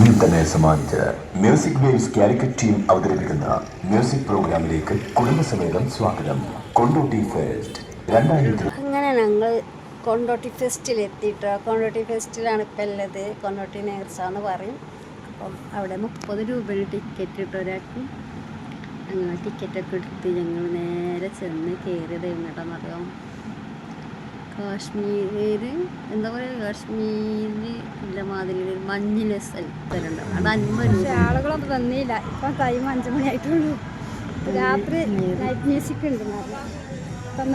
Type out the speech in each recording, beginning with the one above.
കാശ്മീർ തന്നെ സമ്മാനിച്ച് music waves Calicut team അവതരിപ്പിക്കുന്ന മ്യൂസിക് പ്രോഗ്രാമിലേക്ക് കുടുംബസമേതം സ്വാഗതം. കൊണ്ടോട്ടി ഫെസ്റ്റ് രണ്ടായിരത്തി അങ്ങനെ ഞങ്ങൾ കൊണ്ടോട്ടി ഫെസ്റ്റിൽ എത്തിയിട്ടോ കൊണ്ടോട്ടി ഫെസ്റ്റിലാണ് ഇപ്പം ഉള്ളത്. കൊണ്ടോട്ടി നേഴ്സാന്ന് പറയും. അപ്പം അവിടെ മുപ്പത് രൂപയുടെ ടിക്കറ്റ് ഇട്ട് ഒരാൾക്ക്. അങ്ങനെ ടിക്കറ്റൊക്കെ എടുത്ത് ഞങ്ങൾ നേരെ ചെന്ന് കയറിയത് എങ്ങോട്ടാണെന്നറിയാം കാശ്മീർ എന്താ പറയുക കാശ്മീരിൽ ഇല്ല മാതിരി ഒരു മഞ്ഞിലെ സ്ഥലത്തുണ്ട് അവിടെ പക്ഷെ ആളുകളൊന്നും വന്നില്ല. ഇപ്പം ടൈം അഞ്ച് മണിയായിട്ടുള്ളൂ രാത്രി നൈറ്റ് മ്യൂസിക് ഉണ്ട് അപ്പം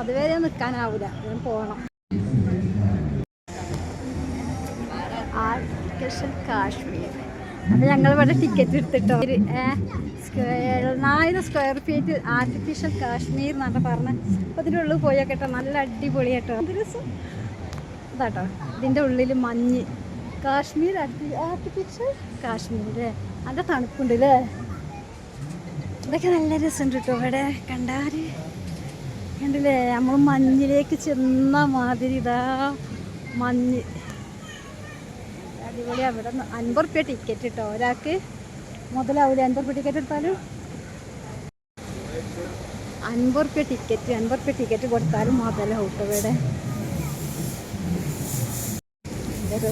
അതുവരെ നിൽക്കാനാവില്ല ഞാൻ പോകണം ആർട്ടിഫിഷ്യൽ കാശ്മീർ ഞങ്ങൾ ഇവിടെ ടിക്കറ്റ് എടുത്തിട്ടോ എഴുപതിനായിരം സ്ക്വയർ ഫീറ്റ് ആർട്ടിഫിഷ്യൽ കാശ്മീർ എന്നാണ് പറഞ്ഞത് അപ്പോൾ ഇതിന്റെ ഉള്ളിൽ പോയാൽ കേട്ടോ നല്ല അടിപൊളി കേട്ടോ എന്ത് രസം. ഇതാട്ടോ. ഇതിന്റെ ഉള്ളിൽ മഞ്ഞ്. കാശ്മീർ ആർട്ടിഫിഷ്യൽ കാശ്മീർ അല്ലേ നല്ല തണുപ്പുണ്ട് അല്ലേ ഇതൊക്കെ നല്ല രസമുണ്ട് കേട്ടോ ഇവിടെ കണ്ടാൽ കണ്ടില്ലേ? നമ്മൾ മഞ്ഞിലേക്ക് ചെന്ന മാതിരി ഇതാ മഞ്ഞ്. അടിപൊളി. അവിടെ അൻപത് റുപ്യ ടിക്കറ്റ് കിട്ടോ ഒരാൾക്ക് മുതലാവില്ല അൻപത് റുപ്യ ടിക്കറ്റ് എടുത്താലും? അൻപത് റുപ്യ ടിക്കറ്റ് അൻപത് റുപ്യ ടിക്കറ്റ് കൊടുത്താലും മുതലാവും കേട്ടോ ഇവിടെ ഇത്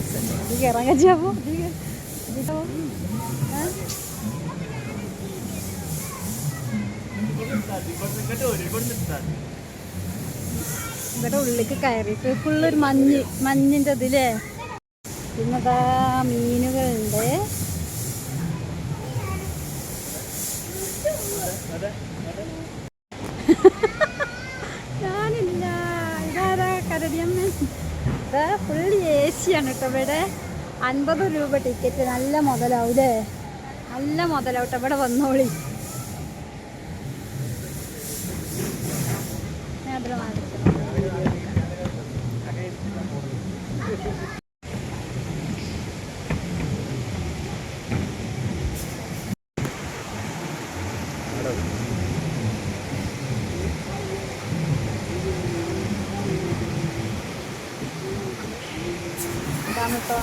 ഇവിടെ ഉള്ളിലേക്ക് കയറിയിട്ട് ഫുള്ളൊരു മഞ്ഞ് മഞ്ഞിന്റെ ഇതിലേ. പിന്നെതാ മീനുകളുണ്ട്. ഞാനില്ല. ഇതാരാ കരടിയമ്മ? ഇതാ ഫുൾ എ സിയാണ് കേട്ടോ ഇവിടെ. അൻപത് രൂപ ടിക്കറ്റ്. നല്ല മുതലാവൂലേ നല്ല മുതലാവട്ടെ ഇവിടെ വന്നോളി. ഞാൻ അതിൽ ഇതാണ് കേട്ടോ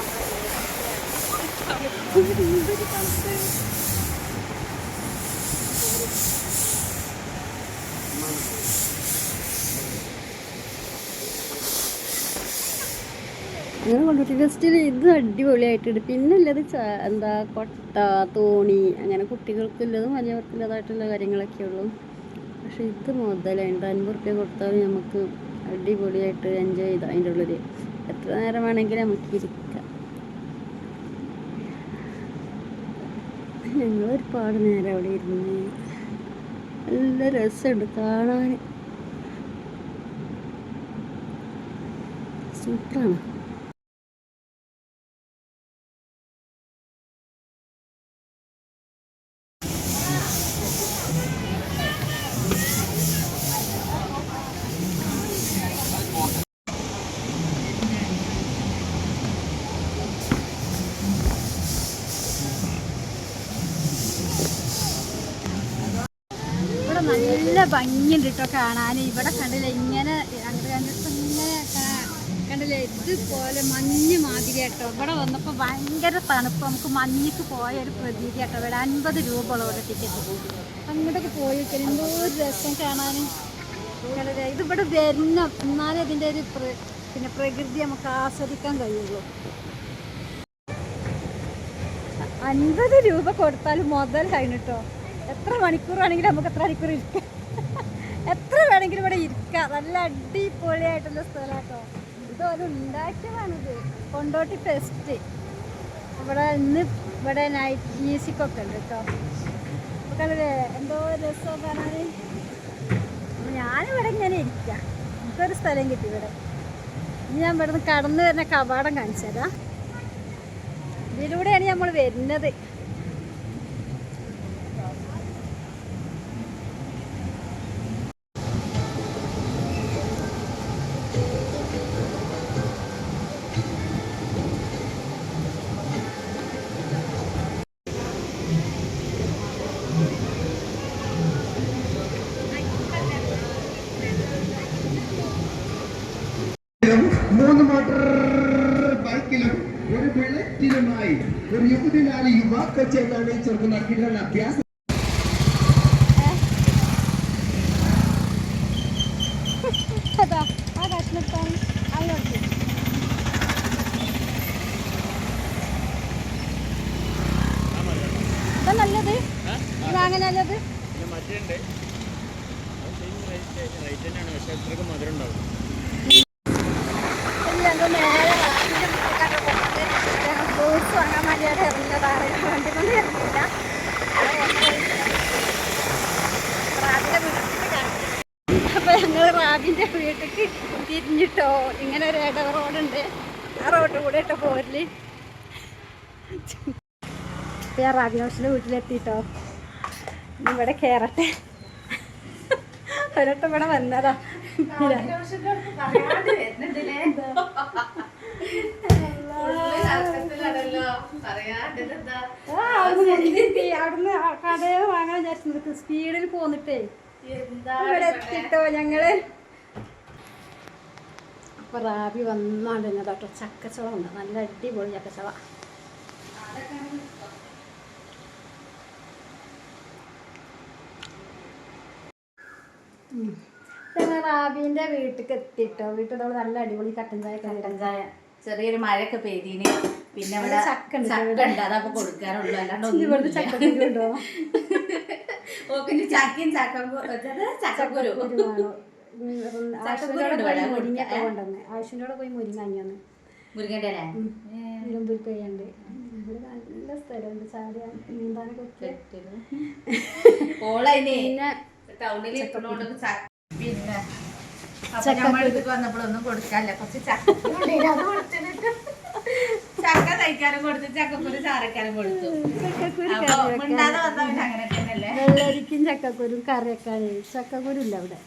അങ്ങനെ കൊണ്ടുപോയി ഫെസ്റ്റിൽ ഇത് അടിപൊളിയായിട്ടുണ്ട്. പിന്നെ ഉള്ളത് എന്താ കൊട്ട തോണി അങ്ങനെ കുട്ടികൾക്കുള്ളതും വലിയവർക്കുള്ളതായിട്ടുള്ള കാര്യങ്ങളൊക്കെ ഉള്ളൂ പക്ഷെ ഇത് മുതലുണ്ട് അൻപത് റുപ്യ കൊടുത്താൽ നമുക്ക് അടിപൊളിയായിട്ട് എൻജോയ് ചെയ്ത അതിന്റെ ഉള്ളിൽ എത്ര നേരം വേണമെങ്കിലും നമുക്ക് ഇരിക്കാം. ഞങ്ങൾ ഒരുപാട് നേരം അവിടെ ഇരുന്ന് നല്ല രസമുണ്ട് കാണാൻ. സൂപ്പറാണ് ഇവിടെ നല്ല ഭംഗിയുണ്ട് കേട്ടോ കാണാൻ ഇവിടെ കണ്ടില്ല ഇങ്ങനെ അങ്ങോട്ട് കണ്ടിട്ട് ഇങ്ങനെ കണ്ടില്ല ഇതുപോലെ മഞ്ഞ് മാതിരി കേട്ടോ ഇവിടെ വന്നപ്പോൾ ഭയങ്കര തണുപ്പ്. നമുക്ക് മഞ്ഞിക്ക് പോയ ഒരു പ്രതീതി കേട്ടോ ഇവിടെ അൻപത് രൂപ ഉള്ളവരുടെ ടിക്കറ്റ് അങ്ങോട്ടൊക്കെ പോയി എന്തോ ഒരു രസം കണ്ടില്ലേ ഇതിവിടെ വരണം എന്നാലേ ഇതിന്റെ ഒരു പിന്നെ പ്രകൃതി നമുക്ക് ആസ്വദിക്കാൻ കഴിയുള്ളൂ. അൻപത് രൂപ കൊടുത്താൽ മുതൽ കഴിഞ്ഞിട്ടോ എത്ര മണിക്കൂർ ആണെങ്കിലും നമുക്ക് എത്ര മണിക്കൂർ ഇരിക്കാം. എത്ര വേണമെങ്കിലും ഇവിടെ ഇരിക്കാം. നല്ല അടിപൊളിയായിട്ടുള്ള സ്ഥലമാട്ടോ. ഇതൊരു ഉണ്ടാക്കിയതാണിത്. കൊണ്ടോട്ടി ഫെസ്റ്റ് ഇവിടെ ഇന്ന് ഇവിടെ നൈറ്റ് മ്യൂസിക് ഒക്കെ ഉണ്ട് കേട്ടോ. അപ്പോൾ എന്തോ രസം പറഞ്ഞാൽ ഞാനിവിടെ ഇങ്ങനെ ഇരിക്കാം. എനിക്കൊരു സ്ഥലം കിട്ടി ഇവിടെ. ഇനി ഞാൻ ഇവിടെ നിന്ന് കടന്നു വരുന്ന കവാടം കാണിച്ചു തരാം ഇതിലൂടെയാണ് നമ്മൾ വരുന്നത്. ബൈക്കിലും ഒരു യുവതിനാല് യുവാക്കൾ ചേർന്നാണ് ഈ ചെറുപ്പം നടത്തിയിട്ടുള്ള അഭ്യാസം. നല്ലത്. ഇതാങ്ങനെ നല്ലത് പിന്നെ മറ്റുണ്ട് റേറ്റ് തന്നെയാണ്. പക്ഷേ അത്രയ്ക്ക് മധുരം ഉണ്ടാവും അപ്പൊ ഞങ്ങൾ റാബിന്റെ വീട്ടിലേക്ക് തിരിഞ്ഞിട്ടോ ഇങ്ങനെ ഒരു ഇടവ റോഡുണ്ട് ആ റോഡ് കൂടെ ഇട്ടോ ഇപ്പൊ ഞാൻ റാബിനോഷിന്റെ വീട്ടിലെത്തിട്ടോ. വീട്ടിലെത്തിയിട്ടോ ഇവിടെ കേറട്ടെ. ഒരട്ടം ഇവിടെ വന്നതാ. അവിടുന്ന്. വിചാരിച്ചു സ്പീഡിൽ പോന്നിട്ടേ. ഇവിടെ എത്തിട്ടോ ഞങ്ങൾ? അപ്പൊ റാബി വന്നാണ്ട് തന്നെ കേട്ടോ ചക്കച്ചവ ഉണ്ട്. നല്ല അടിപൊളി ചക്കച്ചവ ഞങ്ങൾ റാബിന്റെ വീട്ടിലേക്ക് എത്തിട്ടോ. വീട്ടിൽ നല്ല അടിപൊളി കട്ടൻ ചായ കട്ടൻ ചായ. ചെറിയൊരു മഴയൊക്കെ പെയ്തീന്. പിന്നെ ഇവിടെ ചക്ക ഉണ്ട്. അതൊക്കെ കൊടുക്കാറുള്ളൂ അല്ലാണ്ട് ഒന്നും ചക്കണ്ടോ ഉണ്ടോ ഓക്കിന് ചാക്കിയും ചക്കക്കു ചക്കക്കുരു. ആശുവിനോടെ പോയി ഇവിടെ മുരിങ്ങൊക്കെ കൊടുക്കാൻ. കൊണ്ടുവന്ന്. ആശുവിനോടെ പോയി മുരിങ്ങ അഞ്ഞു മുരുകന്റെ നിലമ്പൂർ കഴിയുണ്ട് നല്ല സ്ഥലമുണ്ട്. ചാടിയാൻ നീന്താനൊക്കെ പിന്നെ ടൗണിൽ ചക്ക പിന്നെ. വന്നപ്പോഴൊന്നും കൊടുക്കാല്ല കുറച്ച് ഉണ്ടായിന്, അത് ചക്ക തയ്ക്കാനും കൊടുത്തു ചക്കക്കുരു ചാറക്കാനും കൊടുത്തു. വെള്ളരിക്കും ചക്കക്കുരും കറിയൊക്കെ ചക്കക്കുരു ഇല്ല അവിടെ.